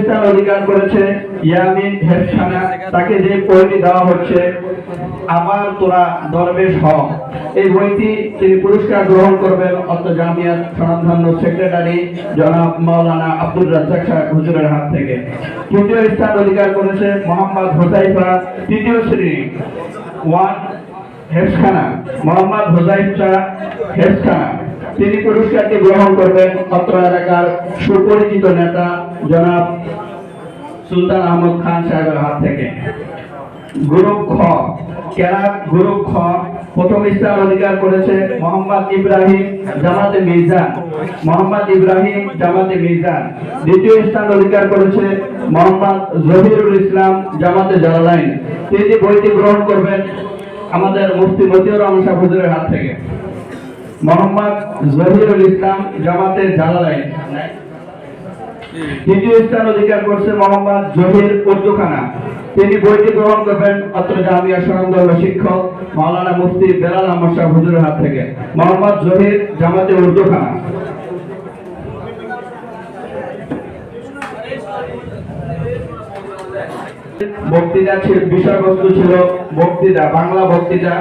স্থান অধিকার করেছে ইয়ামিন হেফসানা তাকে যে বইটি দেওয়া হচ্ছে আবার তোরা দরবেশ হ। এই বইটি তিনি পুরস্কার গ্রহণ করবেন অত জামিয়ার স্বনামধন্য সেক্রেটারি জনাব মাওলানা আব্দুর রাজ্জাক সাহেব হুজুরের হাত থেকে। তৃতীয় স্থান অধিকার করেছে মোহাম্মদ হোসাইফা তৃতীয় শ্রেণি, ওয়ান হেফখানা মোহাম্মদ হোসাইফা হেফখানা তিনি পুরস্কারটি গ্রহণ করবেন অত্র এলাকার সুপরিচিত নেতা জনাব সুলতান আহমদ খান সাহেবের হাত থেকে। গ্রুপ খ, কেরাত গ্রুপ খ, প্রথম স্থান অধিকার করেছে মোহাম্মদ ইব্রাহিম জামাতে মির্জান মোহাম্মদ ইব্রাহিম জামাতে মির্জান দ্বিতীয় স্থান অধিকার করেছে মোহাম্মদ জহিরুল ইসলাম জামাতে জালালাইন। তিনি বইটি গ্রহণ করবেন আমাদের মুফতি মতিউর রহমান হুজুরের হাত থেকে। মোহাম্মদ জহিরুল ইসলাম জামাতে জালালাইন দ্বিতীয় স্থান অধিকার করছে মোহাম্মদ জহির উর্দুখানা। তিনি বইটি গ্রহণ করবেন অত্র জামিয়া সুনামদল শিক্ষক মাওলানা মুফতি বেলাল আহমদ শাহ হুজুরের হাত থেকে। মোহাম্মদ জহির জামাতে উর্দুখানা। বক্তৃতা বিষয়বস্তু ছিল বক্তৃতা বাংলা বক্তৃতা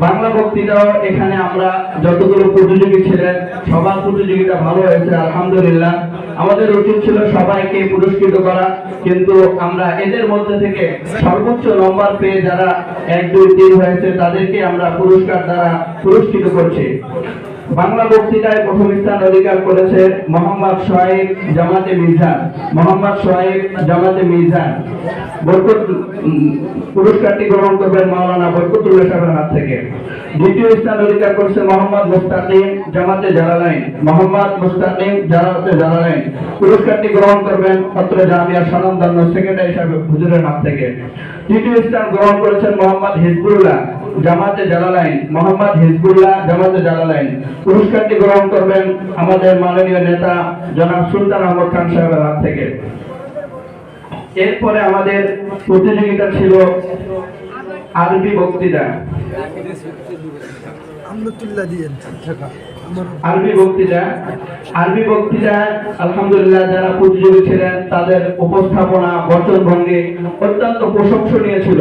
বাংলা বক্তৃতাও এখানে আমরা যতগুলো প্রতিযোগী ছিলেন, সবার প্রতিযোগিতা ভালো হয়েছে, আলহামদুলিল্লাহ। আমাদের উচিত ছিল সবাইকে পুরস্কৃত করা, কিন্তু আমরা এদের মধ্যে থেকে সর্বোচ্চ নম্বর পেয়ে যারা এক, দুই, তিন হয়েছে, তাদেরকে আমরা পুরস্কার দ্বারা পুরস্কৃত করছি। বাংলা বক্তৃতায় প্রথম স্থান অধিকার করেছে মোহাম্মদ সোহাইব জামাতে মির্জান মোহাম্মদ সোহাইব জামাতে মির্জান বরকত পুরস্কারটি গ্রহণ করবেন মাওলানা বরকতুল্লাহ সাহেবের হাত থেকে। দ্বিতীয় স্থান অধিকার করেছে মোহাম্মদ মুস্তাকিম জামাতে জালালাইন। মোহাম্মদ মুস্তাকিম জামাতে জালালাইন। পুরস্কারটি গ্রহণ করবেন অত্র জামিয়া সনন্দান্য সেক্রেটারি সাহেব হুজুরের হাত থেকে। তৃতীয় স্থান গ্রহণ করেছেন মোহাম্মদ হিজবুল্লাহ। জামাতে জালালাইন, মোহাম্মদ হিজবুল্লাহ জামাতে জালালাইন। পুরস্কারটি গ্রহণ করবেন আমাদের মাননীয় নেতা জনাব সুলতান আহমদ খান সাহেবের হাত থেকে। এরপরে আমাদের প্রতিযোগিতা ছিল আরবি বক্তৃতা। আমলতুল্লাহ দিয়েন আরবি বক্তৃতা আরবি বক্তৃতা, আলহামদুলিল্লাহ যারা প্রতিযোগী ছিলেন, তাদের উপস্থাপনা, বচন ভঙ্গে অত্যন্ত প্রশংসনীয় ছিল।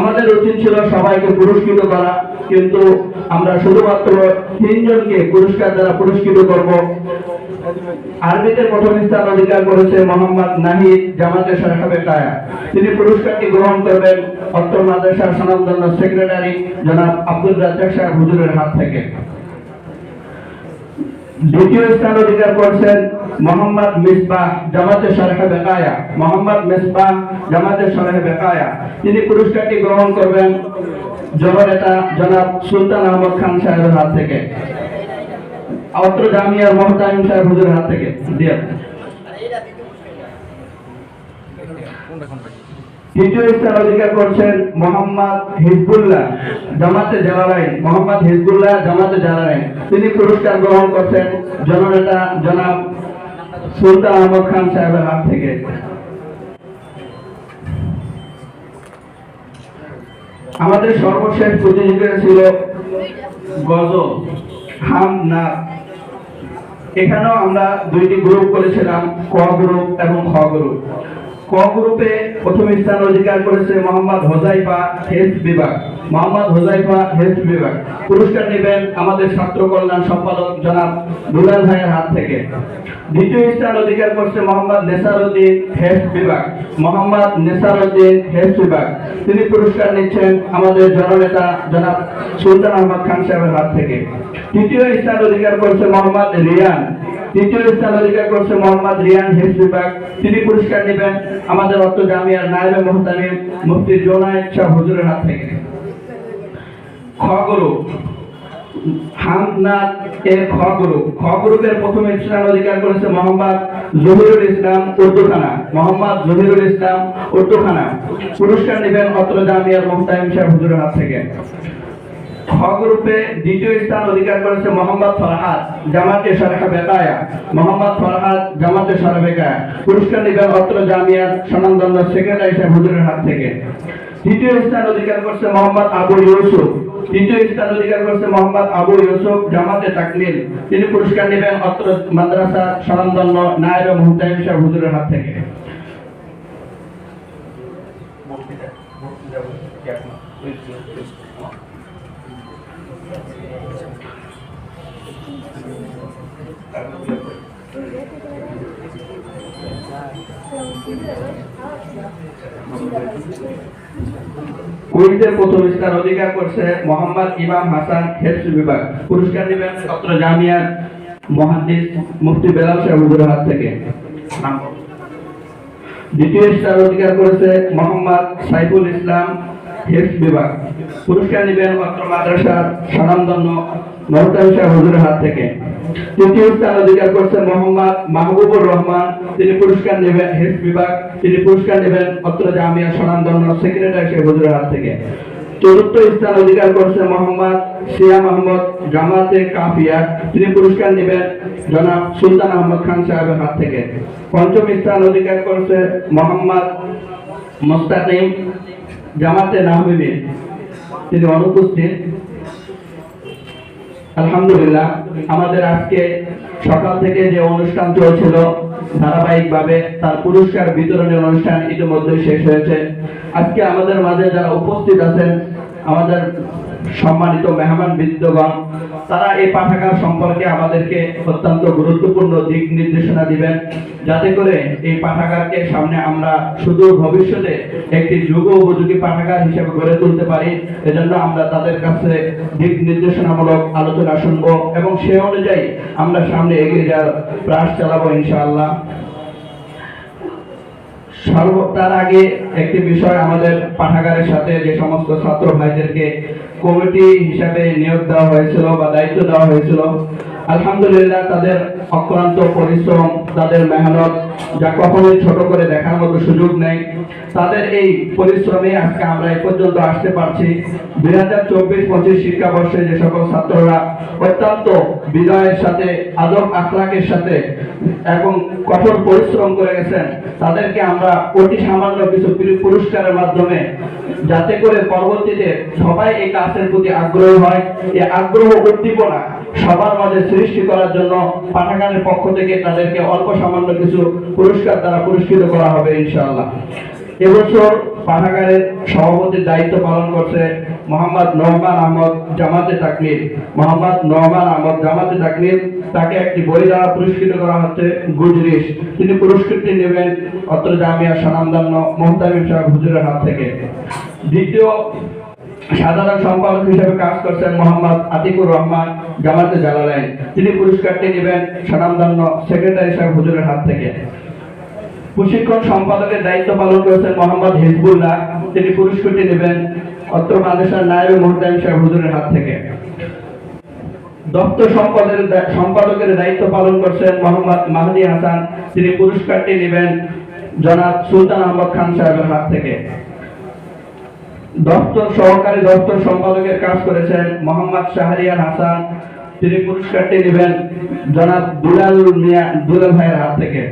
আমাদের উচিত ছিল সবাইকে পুরস্কৃত করা, কিন্তু আমরা শুধুমাত্র তিনজনকে পুরস্কার দ্বারা পুরস্কৃত করব। আরবিতে প্রথম স্থান অধিকার করেছে মোহাম্মদ নাহিদ জামাতে সাহেবে কায়া তিনি পুরস্কারটি গ্রহণ করবেন অত্র মাদ্রাসার সনাতন সেক্রেটারি জনাব আব্দুল রাজ্জাক সাহেব হুজুরের হাত থেকে। দ্বিতীয় স্থান অধিকার করছেন মোহাম্মদ মিসবাহ জামাতে সরহে বেকায়া মোহাম্মদ মিসবাহ জামাতে সরহে বেকায়া তিনি পুরস্কারটি গ্রহণ করবেন জননেতা জনাব সুলতান আহমদ খান সাহেবের হাত থেকে। সাহেব হাত থেকে। তৃতীয় অধিকার করছেন মোহাম্মদ হিজবুল্লাহ, জামাতে মোহাম্মদ হিজবুল্লাহ, জামাতে তিনি পুরস্কার গ্রহণ করছেন জননেতা জনাব সুলতান আহমদ খান সাহেবের হাত থেকে। আমাদের সর্বশেষ প্রতিযোগিতা ছিল গজল, হাম নাচ এখানেও আমরা দুইটি গ্রুপ করেছিলাম ক গ্রুপ এবং খ গ্রুপ ক প্রথম স্থান অধিকার করেছে মোহাম্মদ হোজাইফা হেলথ বিভাগ। মোহাম্মদ হোজাইফা হেলথ বিভাগ। পুরস্কার নেবেন আমাদের ছাত্র কল্যাণ সম্পাদক জনাব দুলাল ভাইয়ের হাত থেকে। দ্বিতীয় স্থান অধিকার করছে মোহাম্মদ নেসারউদ্দিন হেলথ বিভাগ। মোহাম্মদ নেসারউদ্দিন হেলথ বিভাগ। তিনি পুরস্কার নিচ্ছেন আমাদের জননেতা জনাব সুলতান আহমদ খান সাহেবের হাত থেকে। তৃতীয় স্থান অধিকার করছে মোহাম্মদ রিয়ান। তৃতীয় স্থান অধিকার করছে মোহাম্মদ রিয়ান তিনি পুরস্কার নেবেন আমাদের অত্র জামিয়ার নায়েবে মুফতি শাহ হুজুরের হাত থেকে। খ গ্রুপ হামনাথ এর প্রথম স্থান অধিকার করেছে মোহাম্মদ জহিরুল ইসলাম উর্দুখানা। মোহাম্মদ জহিরুল ইসলাম উর্দুখানা। পুরস্কার নেবেন অত্র জামিয়ার মোহতামিম হুজুরের হাত থেকে। খ দ্বিতীয় স্থান অধিকার করেছে মোহাম্মদ ফরহাদ জামাতে সরহা বেকায়া মোহাম্মদ ফরহাদ জামাতে সরহা বেকায়া পুরস্কার নেবেন অত্র জামিয়ার সনন্দন সেক্রেটারি সাহেব হুজুরের হাত থেকে তৃতীয় স্থান অধিকার করছে মোহাম্মদ আবু ইউসুফ তৃতীয় স্থান অধিকার করছে মোহাম্মদ আবু ইউসুফ জামাতে তাকমিল তিনি পুরস্কার নেবেন অত্র মাদ্রাসা সরঞ্জন্য নায়েব মুহতামিম সাহেব হুজুরের হাত থেকে প্রথম স্থান অধিকার করছে মোহাম্মদ ইমাম হাসান বিভাগ। পুরস্কার নেবেন ছাত্র জামিয়ার মহাদিস মুফতি বেলাল সাহেব হাত থেকে। দ্বিতীয় স্থান অধিকার করেছে মোহাম্মদ সাইফুল ইসলাম হেফস বিভাগ। পুরস্কার নেবেন অত্র মাদ্রাসার স্বনামধন্য মহতাব সাহেব হুজুরের হাত থেকে। তৃতীয় স্থান অধিকার করছে মোহাম্মদ মাহবুবুর রহমান। তিনি পুরস্কার নেবেন হেফস বিভাগ। তিনি পুরস্কার নেবেন অত্র জামিয়া স্বনামধন্য সেক্রেটারি সাহেব হুজুরের হাত থেকে। চতুর্থ স্থান অধিকার করছে মোহাম্মদ সিয়াম আহমদ জামাতে কাফিয়া। তিনি পুরস্কার নেবেন জনাব সুলতান আহমদ খান সাহেবের হাত থেকে। পঞ্চম স্থান অধিকার করছে মোহাম্মদ মোস্তাকিম জামাতে নাহমিমি তিনি অনুপস্থিত, আলহামদুলিল্লাহ, আমাদের আজকে সকাল থেকে যে অনুষ্ঠান চলছিল ধারাবাহিকভাবে, তার পুরস্কার বিতরণের অনুষ্ঠান ইতিমধ্যে শেষ হয়েছে। আজকে আমাদের মাঝে যারা উপস্থিত আছেন, আমাদের সম্মানিত মেহমান বৃদ্ধগণ তারা এই পাঠাগার সম্পর্কে আমাদেরকে অত্যন্ত গুরুত্বপূর্ণ দিক নির্দেশনা দিবেন, যাতে করে এই পাঠাগারকে সামনে আমরা সুদূর ভবিষ্যতে একটি যুগ উপযোগী পাঠাগার হিসেবে গড়ে তুলতে পারি। এজন্য আমরা তাদের কাছে দিক নির্দেশনামূলক আলোচনা শুনব এবং সে অনুযায়ী আমরা সামনে এগিয়ে যাওয়ার প্রয়াস চালাবো ইনশাআল্লাহ। সর্ব তার আগে একটি বিষয় আমাদের পাঠাগারের সাথে যে সমস্ত ছাত্র ভাইদেরকে কমিটি হিসাবে নিয়োগ দেওয়া হয়েছিল বা দায়িত্ব দেওয়া হয়েছিল। আলহামদুলিল্লাহ তাদের অক্লান্ত পরিশ্রম, তাদের মেহনত যা কখনোই ছোট করে দেখার মতো সুযোগ নেই। তাদের এই পরিশ্রমে আজকে আমরা এই পর্যন্ত আসতে পারছি। দুই হাজার চব্বিশ পঁচিশ শিক্ষাবর্ষে যে সকল ছাত্ররা অত্যন্ত বিনয়ের সাথে, আদব আখলাকের সাথে এবং কঠোর পরিশ্রম করে গেছেন, তাদেরকে আমরা অতি সামান্য কিছু পুরস্কারের মাধ্যমে যাতে করে পরবর্তীতে সবাই এই কাজের প্রতি আগ্রহী হয়। এই আগ্রহ উদ্দীপনা সবার মাঝে সৃষ্টি করার জন্য পাঠাগারের পক্ষ থেকে তাদেরকে অল্প সামান্য কিছু পুরস্কার দ্বারা পুরস্কৃত করা হবে, ইনশাআল্লাহ। এবছর পাঠাগারের সভাপতির দায়িত্ব পালন করছে মোহাম্মদ নহমান আহমদ জামাতে তাকমির মোহাম্মদ নহমান আহমদ জামাতে তাকমির তাকে একটি বই দ্বারা পুরস্কৃত করা হচ্ছে গুজরিশ। তিনি পুরস্কৃতি নেবেন অত্র জামিয়া সনামদান্য মোহতামিম সাহেব হুজুরের হাত থেকে। দ্বিতীয় সাধারণ সম্পাদক হিসেবে কাজ করছেন মোহাম্মদ আতিকুর রহমান। জামাতে জালালাইন। তিনি পুরস্কারটি নেবেন সনামদান্য সেক্রেটারি সাহেব হুজুরের হাত থেকে। প্রশিক্ষণ সম্পাদকের দায়িত্ব পালন করেছেন মোহাম্মদ হিজবুল্লাহ। তিনি পুরস্কারটি নেবেন অত্র মাদ্রাসার নায়েব মোহতামিম সাহেব হুজুরের হাত থেকে। দপ্তর সম্পাদের সম্পাদকের দায়িত্ব পালন করছেন মোহাম্মদ মাহদি হাসান। তিনি পুরস্কারটি নেবেন জনাব সুলতান আহমদ খান সাহেবের হাত থেকে। দপ্তর সহকারী দপ্তর সম্পাদকের কাজ করেছেন মোহাম্মদ শাহরিয়ার হাসান। তিনি পুরস্কারটি নেবেন জনাব দুলাল মিয়া, দুলাল ভাইয়ের হাত থেকে।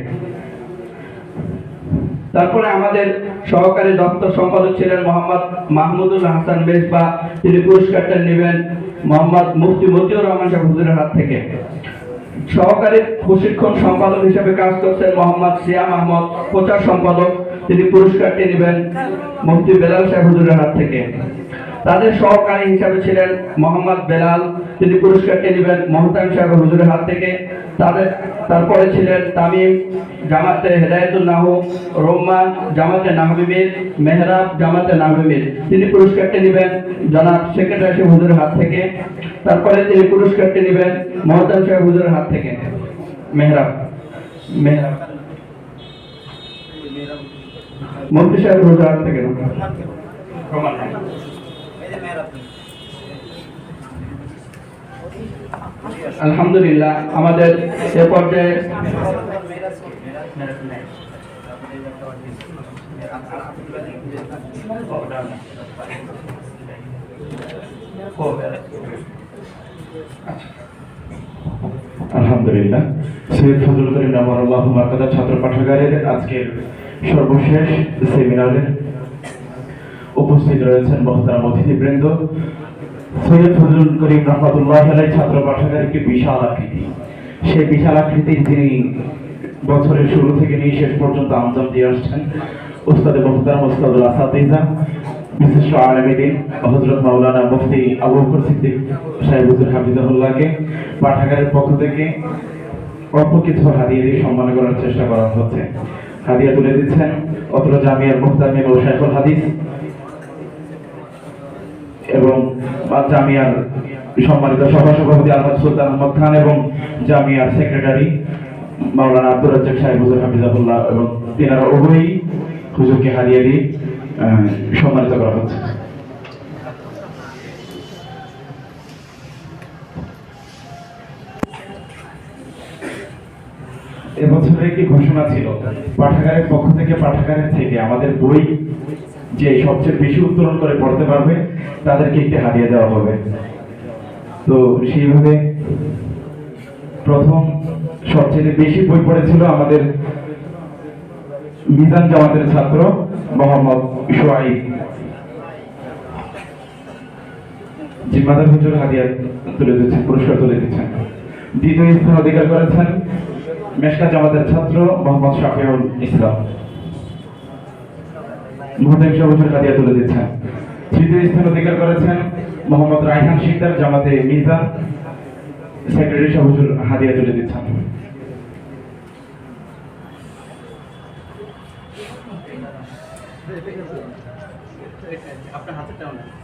তারপরে আমাদের সহকারী দপ্তর সম্পাদক ছিলেন মোহাম্মদ মাহমুদুল হাসান মেজবা। তিনি পুরস্কারটা নেবেন মোহাম্মদ মুফতি মতিউর রহমান সাহেব হাত থেকে। সহকারী প্রশিক্ষণ সম্পাদক হিসেবে কাজ করছেন মোহাম্মদ সিয়াম আহমদ, প্রচার সম্পাদক। তিনি পুরস্কারটি নেবেন মুফতি বেলাল সাহেব হুজুরের হাত থেকে। তাদের সহকারী হিসাবে ছিলেন মোহাম্মদ বেলাল। তিনি পুরস্কারটি নেবেন মহতাম সাহেব হুজুরের হাত থেকে। তাদের তারপরে ছিলেন তামিম জামাতে হেদায়তুল নাহু রহমান জামাতে নাহমিমির মেহরাব জামাতে নাহমিমির। তিনি পুরস্কারটি নেবেন জনাব সেক্রেটারি সাহেব হুজুরের হাত থেকে। তারপরে তিনি পুরস্কারটি নেবেন মহতাম সাহেব হুজুরের হাত থেকে। মেহরাব মেহরাব। মন্ত্রী সাহেব হাত থেকে আলহামদুলিল্লাহ, আমাদের এ পর্যায়ে আলহামদুলিল্লাহ, সৈয়দ ফজল করিম মার্কাদা ছাত্র পাঠাগারের আজকের সর্বশেষ সেমিনারে উপস্থিত রয়েছেন মহতারাম অতিথিবৃন্দ, সৈয়দ ফজলুল করিম রহমতুল্লাহ আলাই ছাত্র পাঠাগার একটি বিশাল আকৃতি। সেই বিশাল আকৃতির তিনি বছরের শুরু থেকে নিয়ে শেষ পর্যন্ত আমজাম দিয়ে আসছেন। উস্তাদে মোহতারাম উস্তাদুল আসাদিজা বিশিষ্ট আলমীদিন হজরত মাওলানা মুফতি আবু বকর সিদ্দিক সাহেব হুজুর হাফিজাহুল্লাহকে, পাঠাগারের পক্ষ থেকে অল্প কিছু হারিয়ে দিয়ে সম্মান করার চেষ্টা করা হচ্ছে। হাদিয়া তুলে দিচ্ছেন। অত্র জামিয়ার মুহতামিম ও শেখুল হাদিস এবং জামিয়ার সম্মানিত সভা সভাপতি আহমদ সুলতান আহমদ খান এবং জামিয়ার সেক্রেটারি মাওলানা আব্দুর রাজ্জাক সাহেব হুজুর হাফিজাহুল্লাহ এবং তিনারা উভয়ই হুজুরকে হারিয়ে দিয়ে সম্মানিত করা হচ্ছে। এবছরের একটি ঘোষণা ছিল? পাঠাগারের পক্ষ থেকে পাঠাগারের থেকে আমাদের বই যে সবচেয়ে বেশি উত্তোলন করে পড়তে পারবে, তাদেরকে একটি হারিয়ে দেওয়া হবে। তো সেইভাবে প্রথম সবচেয়ে বেশি বই পড়েছিল আমাদের মিজান জামাতের ছাত্র মোহাম্মদ সোয়াইব জিম্মাদার হুজুর হাদিয়া তুলে দিচ্ছেন পুরস্কার তুলে দিচ্ছেন। দ্বিতীয় স্থান অধিকার করেছেন মেশকা জামাতের ছাত্র মোহাম্মদ শাফিউল ইসলাম। মুহতাম সবুজের হাদিয়া তুলে দিচ্ছেন। তৃতীয় স্থান অধিকার করেছেন মোহাম্মদ রায়হান শিকদার জামাতে মিজান সেক্রেটারি সবুজুর হাদিয়া তুলে দিচ্ছেন। আপনার না